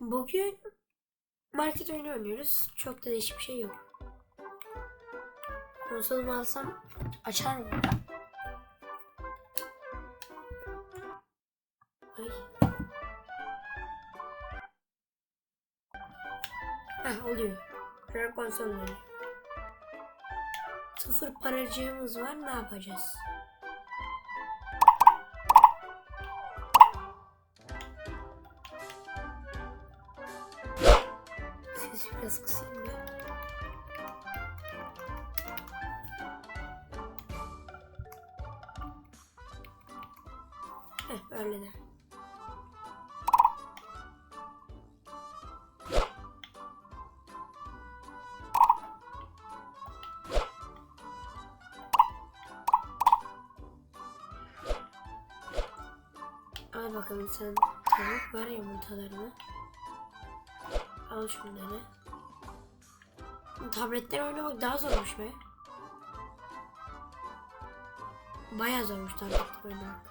Bugün market oyunu oynuyoruz. Çok da değişik bir şey yok. Konsolumu alsam açar mı? Ay. Heh oluyor. An konsol oynuyor. Sıfır paracığımız var ne yapacağız? Biraz kısayım da. Heh, öyle de. Al bakalım sen tavuk var yumurtalarını. Al şunları. Tabletten oynamak daha zormuş be. Bayağı zormuş tabletten oynamak.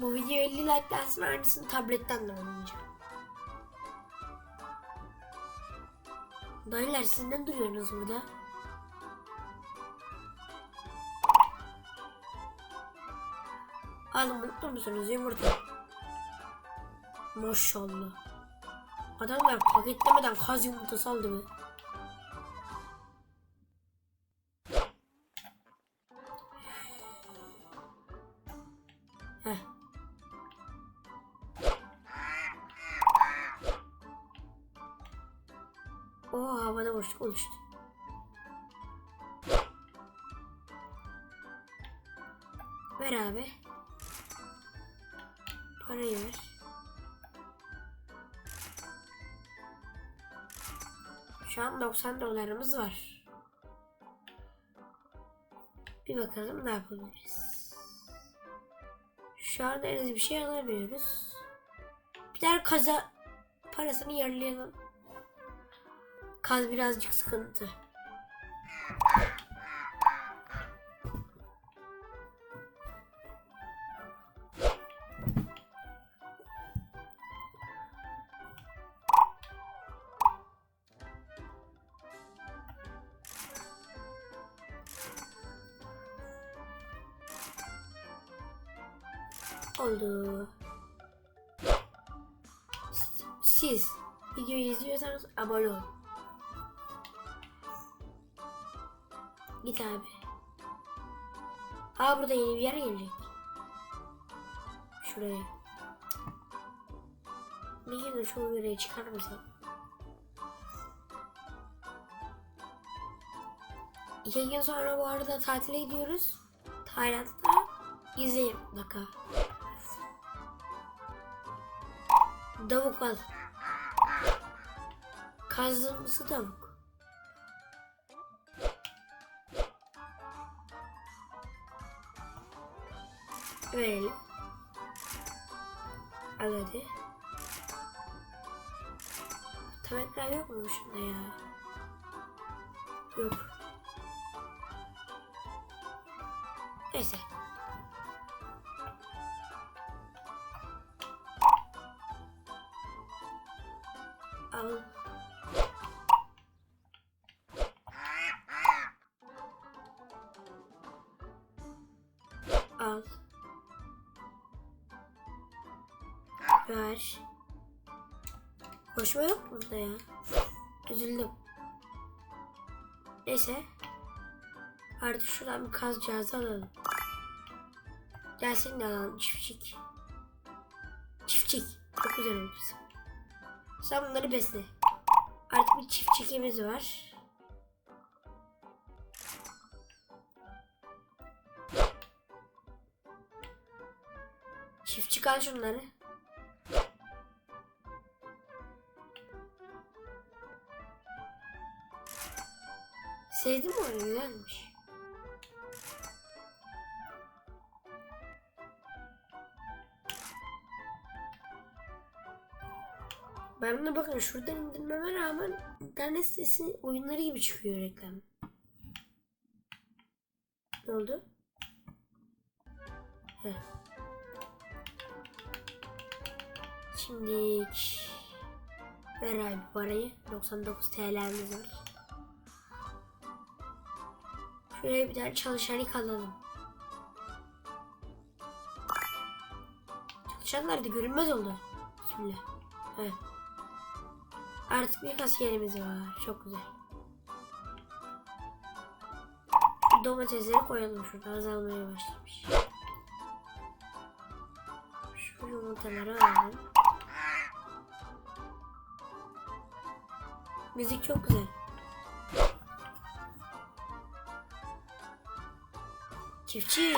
Bu video 50 like gelsin aynısını tabletten de oynayacağım. Dayılar siz ne duruyorsunuz burada? Alın mutlu musunuz yumurta? Maşallah. Adamlar paketlemeden kaz yumurtası aldı be. Heh. O havada boşluk oluştu. Ver abi. Ver. Şu an 90 dolarımız var. Bir bakalım ne yapabiliriz. Şu an henüz bir şey alamıyoruz. Bir tane kaza parasını yarılayalım. Kaz birazcık sıkıntı. Oldu. Siz videoyu izliyorsanız abone olun. Git abi. Aa burada yeni bir yer gelecek. Şuraya. Bir gün şu yere çıkar mısın? İki gün sonra bu arada tatile gidiyoruz. Tayland'da izleyin mutlaka. Davuk al. Kazımsı tavuk. Verelim. Al hadi. Tam ekran yok mu şunda ya? Yok. Neyse. Al. Ver. Koşma yok burada ya. Üzüldüm. Neyse. Artık şuradan bir kaz cihazı alalım. Gelsin de alalım çiftçik. Çiftçik. Çok güzel bizim. Sen bunları besle. Artık bir çiftçikimiz var. Çiftçik al şunları. Sevdim onu güzelmiş. Ben buna bakın şuradan indirmeme rağmen internet sitesi oyunları gibi çıkıyor reklam. Ne oldu? Heh. Şimdi ver abi parayı. 99 TL'miz var. Şuraya bir tane çalışanı alalım. Çalışanlar da görünmez oldu. Bismillah. Evet. Artık bir kasiyerimiz var. Çok güzel. Domatesleri koyalım şurada azalmaya başlamış. Şu yumurtaları alalım. Müzik çok güzel. Çiftçi.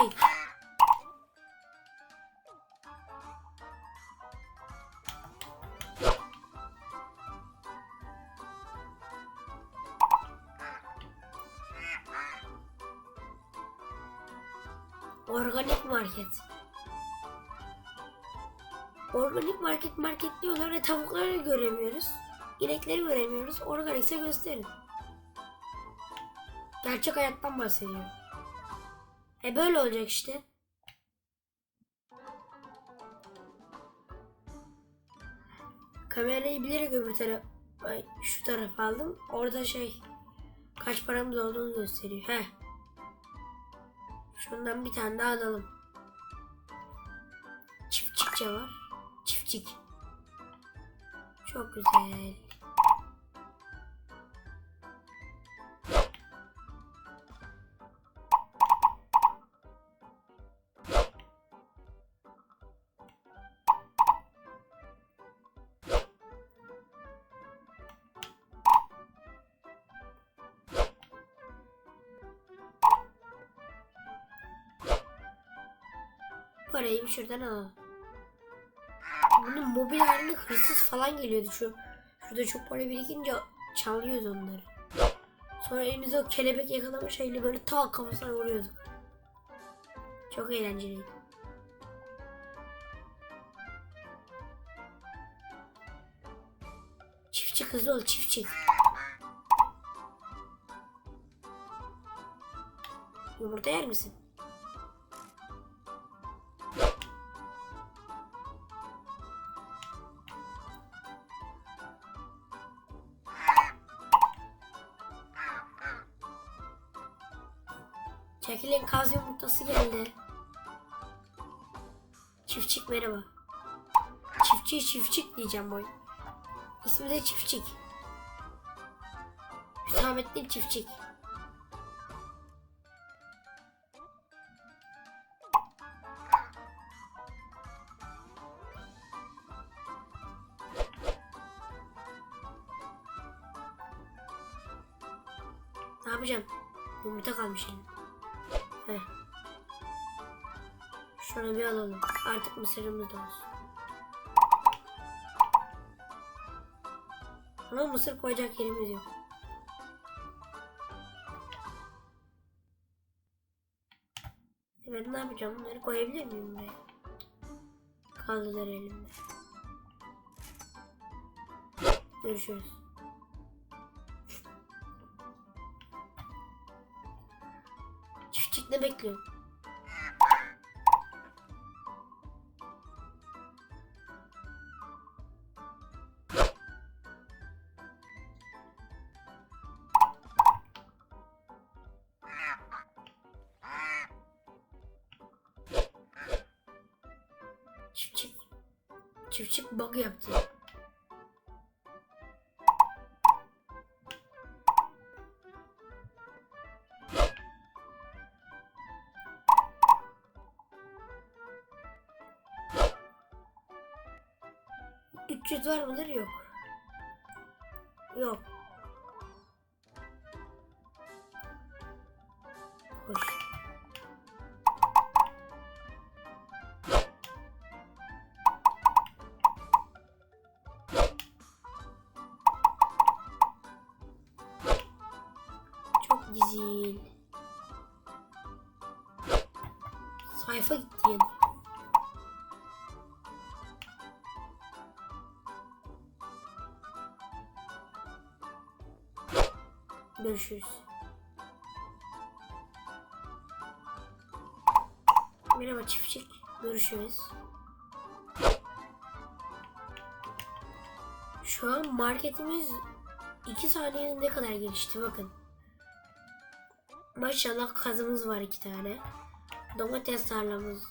Organik market market diyorlar ve tavukları göremiyoruz. İnekleri göremiyoruz. Organikse gösterin. Gerçek hayattan bahsediyorum. E böyle olacak işte. Kamerayı bilerek öbür taraf, şu tarafa aldım. Orada şey kaç paramız olduğunu gösteriyor. Heh. Şundan bir tane daha alalım. Çiftçikçe var. Çiftçik. Çok güzel. Parayı şuradan alalım. Bunun mobil halinde hırsız falan geliyordu şu. Şurada çok para birikince çalıyoruz onları. Sonra elimizde o kelebek yakalama şeyle böyle ta kafasına vuruyorduk. Çok eğlenceliydi. Çiftçi hızlı ol çiftçi. Yumurta yer misin? Çekilin kaz yumurtası geldi. Çiftçik merhaba. Çiftçi çiftçik diyeceğim boy. İsmi de çiftçik. Hüsamettin çiftçik. Ne yapacağım? Yumurta kalmış elimde. Heh. Şunu bir alalım. Artık mısırımız da olsun. Ama mısır koyacak yerimiz yok. Evet ne yapacağım? Bunları koyabilir miyim buraya? Kaldılar elimde. Görüşürüz. Çiftçik ne bekliyorum? Çiftçik. Çiftçik bug yaptı. Yüz var mıdır? Yok. Yok. Hoş. Görüşürüz. Merhaba çiftçik. Görüşürüz. Şu an marketimiz 2 saniyede ne kadar gelişti bakın. Maşallah kazımız var iki tane. Domates tarlamız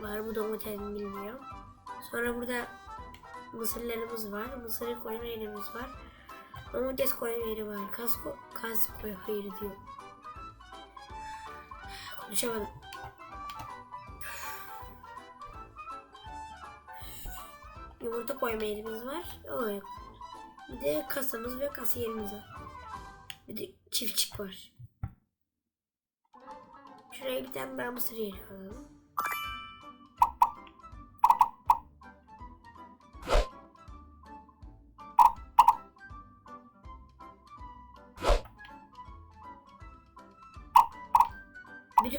var. Bu domates mi bilmiyorum. Sonra burada mısırlarımız var. Mısırı koyma yerimiz var. Domates koyma yeri var. Kas, ko kas koyma yeri diyor. Konuşamadım. Yumurta koyma yerimiz var. O yok. Bir de kasamız ve kasiyerimiz var. Bir de çiftçik var. Şuraya tane daha mısır yeri alalım.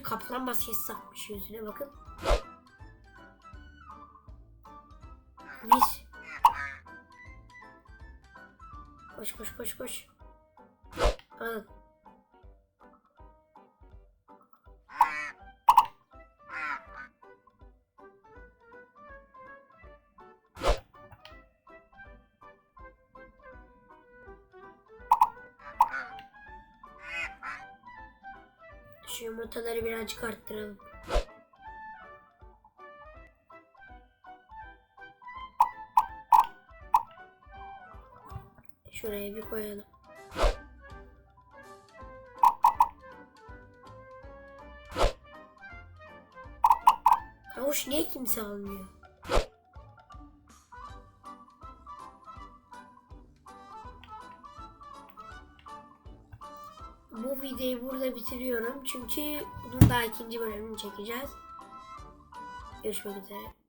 Kaplan maskesi takmış yüzüne bakın. Bir. Koş koş koş koş. Alın. Şu yumurtaları birazcık arttıralım. Şuraya bir koyalım. Havuç niye kimse almıyor? Bitiriyorum. Çünkü bunun daha ikinci bölümünü çekeceğiz. Görüşmek üzere.